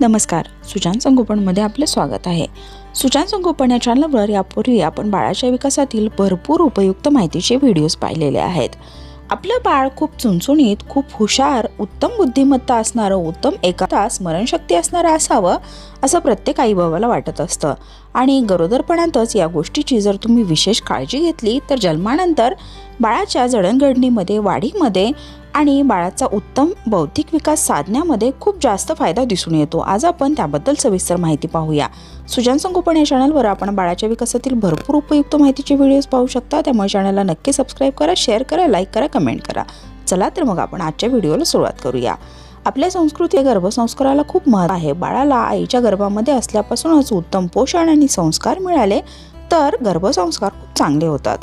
नमस्कार. सुजान संगोपनमध्ये आपले स्वागत आहे. सुजान संगोपन या चॅनलवर यापूर्वी आपण बाळाच्या विकासातील भरपूर उपयुक्त माहितीचे व्हिडिओज पाहिलेले आहेत. आपलं बाळ खूप चुणचुणीत खूप हुशार उत्तम बुद्धिमत्ता असणारं उत्तम एकाता स्मरणशक्ती असणारं असावं असं प्रत्येक आईबाबाला वाटत असतं. आणि गरोदरपणातच या गोष्टीची जर तुम्ही विशेष काळजी घेतली तर जन्मानंतर बाळाच्या जडणघडणीमध्ये वाढीमध्ये आणि बाळाचा उत्तम बौद्धिक विकास साधण्यामध्ये खूप जास्त फायदा दिसून येतो. आज आपण त्याबद्दल सविस्तर माहिती पाहूया. सुजान संगोपन या चॅनलवर आपण बाळाच्या विकासातील भरपूर उपयुक्त माहितीचे व्हिडिओज पाहू शकता. त्यामुळे चॅनलला नक्की सबस्क्राईब करा शेअर करा लाईक करा कमेंट करा. चला तर मग आपण आजच्या व्हिडिओला सुरुवात करूया. आपल्या संस्कृती गर्भसंस्काराला खूप महत्त्व आहे. बाळाला आईच्या गर्भामध्ये असल्यापासूनच उत्तम पोषण आणि संस्कार मिळाले तर गर्भसंस्कार खूप चांगले होतात.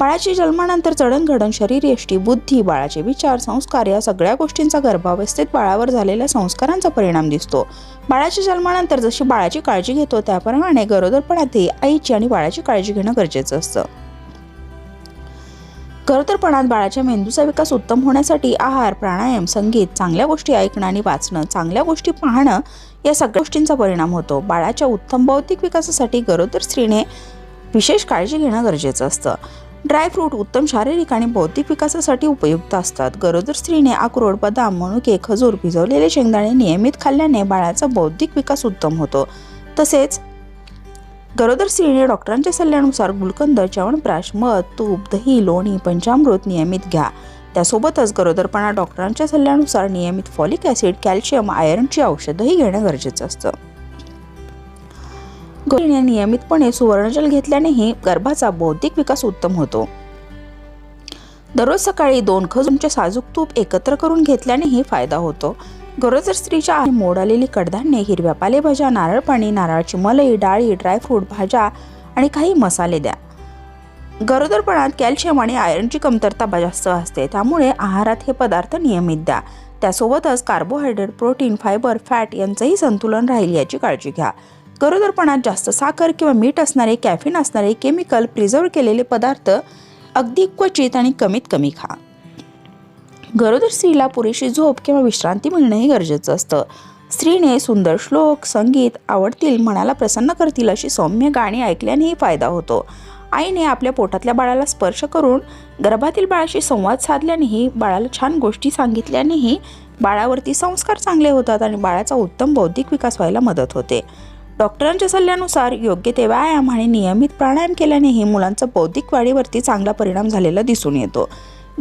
बाळाची जन्मानंतर जडणघडण शरीरयष्टी बुद्धी बाळाचे विचार संस्कार या सगळ्या गोष्टींचा गर्भावस्थेत बाळावर झालेल्या संस्कारांचा परिणाम दिसतो. बाळाच्या जन्मानंतर जशी बाळाची काळजी घेतो त्याप्रमाणे गरोदरपणातही आईची आणि बाळाची काळजी घेणं गरजेचं असतं. गरोदरपणात बाळाच्या मेंदूचा विकास उत्तम होण्यासाठी आहार प्राणायाम संगीत चांगल्या गोष्टी ऐकणं आणि वाचणं चांगल्या गोष्टी पाहणं या सगळ्या गोष्टींचा परिणाम होतो. बाळाच्या उत्तम बौद्धिक विकासासाठी गरोदर स्त्रीने विशेष काळजी घेणं गरजेचं असतं. ड्रायफ्रूट उत्तम शारीरिक आणि बौद्धिक विकासासाठी उपयुक्त असतात. गरोदर स्त्रीने अक्रोड बदाम मनुके खजूर भिजवलेले शेंगदाणे नियमित खाल्ल्याने बाळाचा बौद्धिक विकास उत्तम होतो. तसेच गरोदर स्त्रीने डॉक्टरांच्या सल्ल्यानुसार गुलकंद च्यवनप्राश मध तूप दही लोणी पंचामृत नियमित घ्या. त्यासोबतच गरोदरपणा डॉक्टरांच्या सल्ल्यानुसार नियमित फॉलिक ॲसिड कॅल्शियम आयर्नची औषधंही घेणं गरजेचं असतं. गरीने नियमितपणे सुवर्णजल घेतल्यानेही गर्भाचा बौद्धिक विकास उत्तम होतो. दररोज सकाळी दोन खजूरचे साजूक तूप एकत्र करून घेतल्यानेही फायदा होतो. गरोदर स्त्रीच्या आहारी मोड आलेली कडधान्ये हिरव्या पालेभाज्या नारळ पाणी नारळाची मलई डाळी ड्रायफ्रूट भाज्या आणि काही मसाले द्या. गरोदरपणात कॅल्शियम आणि आयरनची कमतरता जास्त असते. त्यामुळे आहारात हे पदार्थ नियमित द्या. त्यासोबतच कार्बोहायड्रेट प्रोटीन फायबर फॅट यांचंही संतुलन राहील याची काळजी घ्या. गरोदरपणात जास्त साखर किंवा मीठ असणारे कॅफिन असणारे केमिकल प्रिझर्व केलेले पदार्थ अगदी क्वचित आणि कमीत कमी खा. गरोदर स्त्रीला पुरेशी झोप किंवा विश्रांती मिळणंही गरजेचं असतं. स्त्रीने सुंदर श्लोक संगीत आवडतील मनाला प्रसन्न करतील अशी सौम्य गाणी ऐकल्यानेही फायदा होतो. आईने आपल्या पोटातल्या बाळाला स्पर्श करून गर्भातील बाळाशी संवाद साधल्यानेही बाळाला छान गोष्टी सांगितल्यानेही बाळावरती संस्कार चांगले होतात आणि बाळाचा उत्तम बौद्धिक विकास व्हायला मदत होते. डॉक्टरांच्या सल्ल्यानुसार योग्य ते व्यायाम आणि नियमित प्राणायाम केल्यानेही मुलांचा बौद्धिक वाढीवरती चांगला परिणाम झालेला दिसून येतो.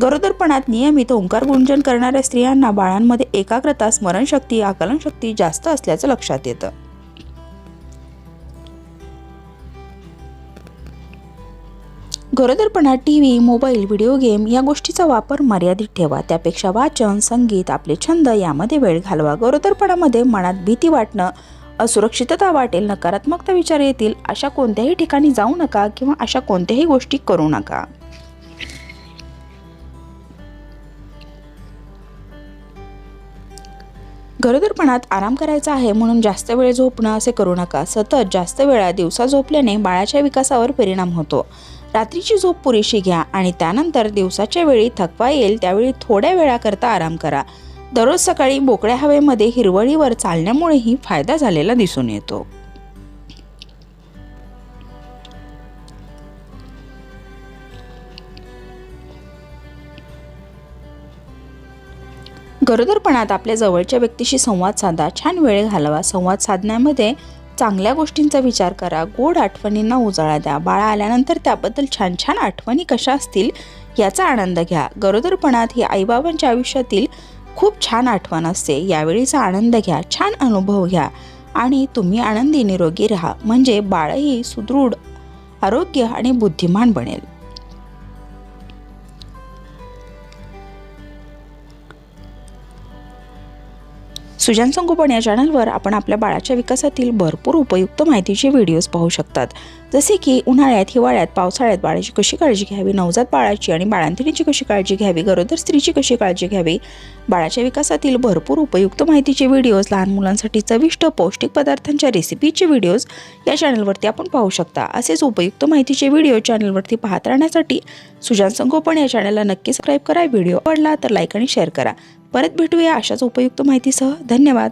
गरोदरपणात नियमित ओंकार गुंजन करणाऱ्या स्त्रियांना बाळांमध्ये एकाग्रता स्मरणशक्ती आकलनशक्ती जास्त असल्याचं लक्षात येतं. गरोदरपणात T V mobile video game या गोष्टीचा वापर मर्यादित ठेवा. त्यापेक्षा वाचन संगीत आपले छंद यामध्ये वेळ घालवा. गरोदरपणामध्ये मनात भीती वाटणं असुरक्षितता वाटेल नकारात्मकता विचार येतील अशा कोणत्याही ठिकाणी जाऊ नका किंवा अशा कोणत्याही गोष्टी करू नका. गरोदरपणात आराम करायचा आहे म्हणून जास्त वेळ झोपणं असे करू नका. सतत जास्त वेळा दिवसा झोपल्याने बाळाच्या विकासावर परिणाम होतो. रात्रीची झोप पुरेशी घ्या आणि त्यानंतर दिवसाच्या वेळी थकवा येईल त्यावेळी थोड्या वेळाकरता आराम करा. दररोज सकाळी मोकळ्या हवेमध्ये हिरवळीवर चालण्यामुळेही फायदा झालेला दिसून येतो. गरोदरपणात आपल्या जवळच्या व्यक्तीशी संवाद साधा छान वेळ घालवा. संवाद साधण्यामध्ये चांगल्या गोष्टींचा विचार करा. गोड आठवणींना उजाळा द्या. बाळा आल्यानंतर त्याबद्दल छान छान आठवणी कशा असतील याचा आनंद घ्या. गरोदरपणात ही आईबाबांच्या आयुष्यातील खूप छान आठवण असते. यावेळीचा आनंद घ्या. छान अनुभव घ्या. आणि तुम्ही आनंदी निरोगी राहा. म्हणजे बाळही सुदृढ आरोग्य आणि बुद्धिमान बनेल. सुजान संगोपन या चॅनलवर आपण आपल्या बाळाच्या विकासातील भरपूर उपयुक्त माहितीचे व्हिडिओज पाहू शकतात. जसे की उन्हाळ्यात हिवाळ्यात पावसाळ्यात बाळाची कशी काळजी घ्यावी? नवजात बाळाची आणि बाळांतिणीची कशी काळजी घ्यावी? गरोदर स्त्रीची कशी काळजी घ्यावी? बाळाच्या विकासातील भरपूर उपयुक्त माहितीचे व्हिडिओज लहान मुलांसाठी चविष्ट पौष्टिक पदार्थांच्या रेसिपीचे व्हिडिओज या चॅनलवरती आपण पाहू शकता. असेच उपयुक्त माहितीचे व्हिडिओ चॅनलवरती पाहत राहण्यासाठी सुजान संगोपन या चॅनलला नक्की सबस्क्राईब करा. व्हिडिओ आवडला तर लाईक आणि शेअर करा. परत भेटूया अशाच उपयुक्त माहितीसह. धन्यवाद.